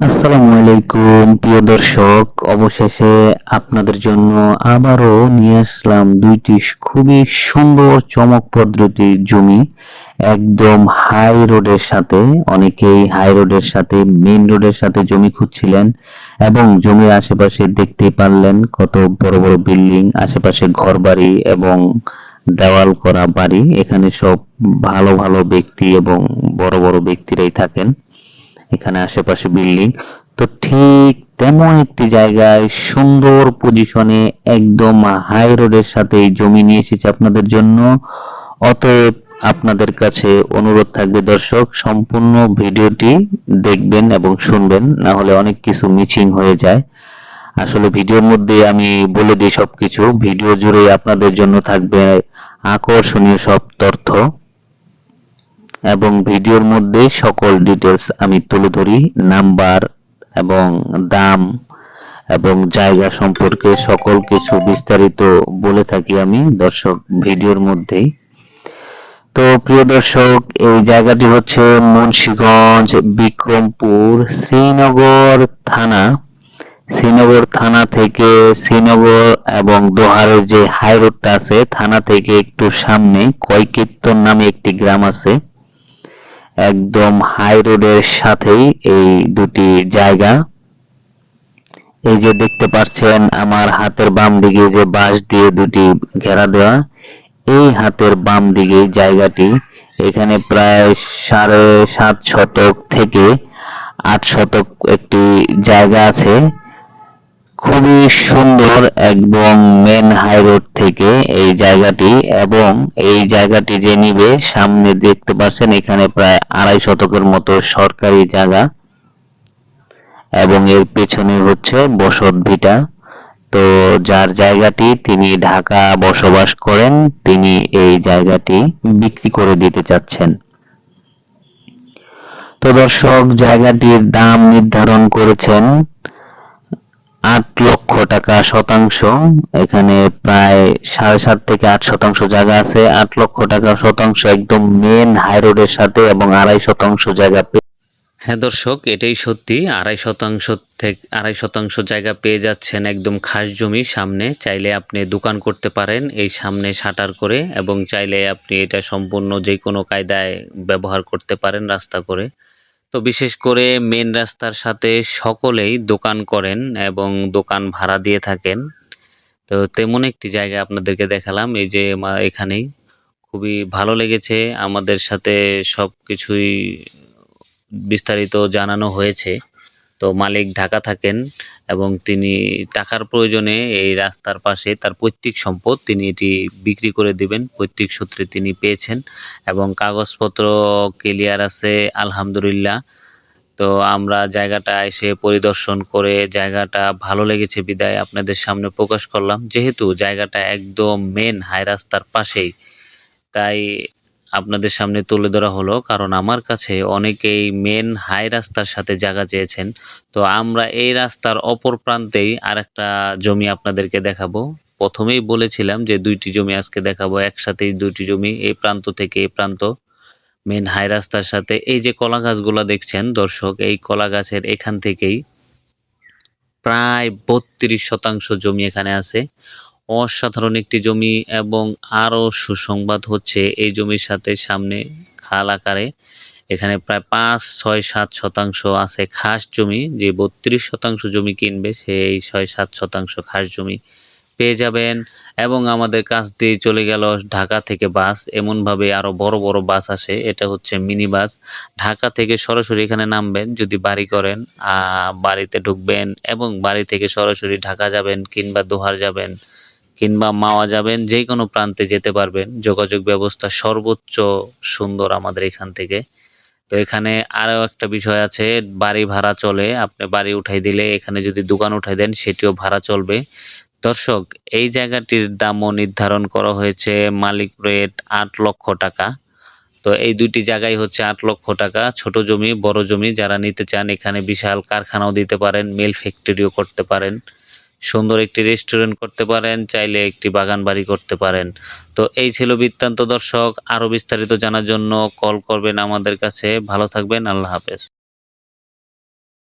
আসসালামু আলাইকুম, প্রিয় দর্শক। অবশেষে আপনাদের জন্য আবারও নিয়ে আসলাম দুইটি খুবই সুন্দর চমকপ্রদ দুটি জমি। একদম হাই রোডের সাথে, অনেকেই হাই রোডের সাথে, মেইন রোডের সাথে জমি খুঁজছিলেন এবং জমির আশেপাশে দেখতে পারলেন কত বড় বড় বিল্ডিং, আশেপাশে ঘরবাড়ি এবং দেওয়াল করা বাড়ি। এখানে সব ভালো ভালো ব্যক্তি এবং বড় বড় ব্যক্তিরাই থাকেন। এখানে আশেপাশে বিল্ডিং। তো ঠিক তেমন একটি জায়গায় সুন্দর পজিশনে একদম হাই রোডের সাথে জমি নিয়ে এসেছি আপনাদের জন্য। অতএব আপনাদের কাছে অনুরোধ থাকবে দর্শক, সম্পূর্ণ ভিডিওটি দেখবেন এবং শুনবেন, না হলে অনেক কিছু মিচিং হয়ে যায়। আসলে ভিডিওর মধ্যে আমি বলে দিই সবকিছু। ভিডিও জুড়ে আপনাদের জন্য থাকবে আকর্ষণীয় সব তথ্য। এবং ভিডিওর মধ্যে সকল ডিটেলস আমি তুলে ধরি, নাম্বার এবং দাম এবং জায়গা সম্পর্কে সকল কিছু বিস্তারিত বলে থাকি আমি দর্শক ভিডিওর মধ্যেই। তো প্রিয় দর্শক, এই জায়গাটি হচ্ছে মুন্সিগঞ্জ বিক্রমপুর শ্রীনগর থানা। শ্রীনগর থানা থেকে শ্রীনগর এবং দোহারের যে হাই রোডটা আছে, থানা থেকে একটু সামনে কয়কীর্তন নামে একটি গ্রাম আছে। একদম হাই রোডের সাথেই এই দুটি জায়গা। এই যে দেখতে পাচ্ছেন আমার হাতের বাম দিকে যে বাঁশ দিয়ে দুটি ঘেরা দেওয়া, এই হাতের বাম দিকে জায়গাটি এখানে প্রায় সাড়ে সাত শতক থেকে আট শতক একটি জায়গা আছে। খুবই সুন্দর একদম মেন হাই রোড থেকে এই জায়গাটি এবং এই জায়গাটি যে নিবে, সামনে দেখতে পাচ্ছেন এখানে প্রায় আড়াই শতকের মতো সরকারি জায়গা এবং এর পেছনে হচ্ছে বসত ভিটা। তো যার জায়গাটি তিনি ঢাকা বসবাস করেন, তিনি এই জায়গাটি বিক্রি করে দিতে চাচ্ছেন। তো দর্শক, জায়গাটির দাম নির্ধারণ করেছেন আট লক্ষ টাকা শতাংশ। এখানে প্রায় সাড়ে সাত থেকে আট শতাংশ জায়গা আছে। আট লক্ষ টাকা শতাংশ একদম মেন হাই রোডের সাথে এবং আড়াই শতাংশ জায়গা হ্যাঁ দর্শক, এটাই সত্যি। আড়াই শতাংশ থেকে আড়াই শতাংশ জায়গা পেয়ে যাচ্ছেন একদম খাস জমি সামনে। চাইলে আপনি দোকান করতে পারেন এই সামনে শাটার করে এবং চাইলে আপনি এটা সম্পূর্ণ যে কোনো কায়দায় ব্যবহার করতে পারেন রাস্তা করে। তো বিশেষ করে মেন রাস্তার সাথে সকলেই দোকান করেন এবং দোকান ভাড়া দিয়ে থাকেন। তো তেমন একটি জায়গা আপনাদেরকে দেখালাম, এই যে এখানেই। খুবই ভালো লেগেছে, আমাদের সাথে সব কিছুই বিস্তারিত জানানো হয়েছে। তো মালিক ঢাকা থাকেন এবং তিনি টাকার প্রয়োজনে এই রাস্তার পাশে তার পৈতৃক সম্পদ তিনি এটি বিক্রি করে দিবেন। পৈতৃক সূত্রে তিনি পেয়েছেন এবং কাগজপত্র ক্লিয়ার আছে, আলহামদুলিল্লাহ। তো আমরা জায়গাটা এসে পরিদর্শন করে জায়গাটা ভালো লেগেছে বিদায় আপনাদের সামনে প্রকাশ করলাম। যেহেতু জায়গাটা একদম মেন হাই রাস্তার পাশেই, তাই আপনাদের সামনে তুলে ধরা হলো, কারণ আমার কাছে অনেকেই মেন হাই রাস্তার সাথে জায়গা চেয়েছেন। তো আমরা এই রাস্তার অপর প্রান্তেই আর একটা জমি আপনাদেরকে দেখাবো। প্রথমেই বলেছিলাম যে দুইটি জমি আজকে দেখাবো, একসাথেই দুইটি জমি, এই প্রান্ত থেকে এই প্রান্ত। মেন হাই রাস্তার সাথে এই যে কলা গাছগুলো দেখছেন দর্শক, এই কলা গাছের এখান থেকেই প্রায় বত্রিশ শতাংশ জমি এখানে আছে। অসাধারণ একটি জমি এবং আরও সুসংবাদ হচ্ছে এই জমির সাথে সামনে খাল আকারে। এখানে প্রায় পাঁচ, ছয়, সাত শতাংশ আছে খাস জমি। যে বত্রিশ শতাংশ জমি কিনবে, সেই ছয়, সাত শতাংশ খাস জমি পেয়ে যাবেন। এবং আমাদের কাছ দিয়ে চলে গেল ঢাকা থেকে বাস। এমনভাবে আরও বড় বড় বাস আসে। এটা হচ্ছে মিনি বাস। ঢাকা থেকে সরাসরি এখানে নামবেন, যদি বাড়ি করেন বাড়িতে ঢুকবেন এবং বাড়ি থেকে সরাসরি ঢাকা যাবেন কিংবা দোহার যাবেন। কিংবা মাওয়া যাবেন যে কোনো প্রান্তে যেতে পারবেন। যোগাযোগ ব্যবস্থা সর্বোচ্চ সুন্দর আমাদের এখান থেকে। তো এখানে আরও একটা বিষয় আছে, বাড়ি ভাড়া চলে, আপনি বাড়ি উঠাই দিলে এখানে যদি দোকান উঠাই দেন, সেটিও ভাড়া চলবে। দর্শক, এই জায়গাটির দামও নির্ধারণ করা হয়েছে মালিক রেট আট লক্ষ টাকা। তো এই দুইটি জায়গায় হচ্ছে আট লক্ষ টাকা, ছোট জমি, বড় জমি, যারা নিতে চান এখানে বিশাল কারখানাও দিতে পারেন, মিল ফ্যাক্টরিও করতে পারেন। সুন্দর একটি রেস্টুরেন্ট করতে পারেন, চাইলে একটি বাগান বাড়ি করতে পারেন। তো এই ছিল বৃত্তান্ত দর্শক। আরও বিস্তারিত জানার জন্য কল করবেন আমাদের কাছে। ভালো থাকবেন, আল্লাহ হাফেজ।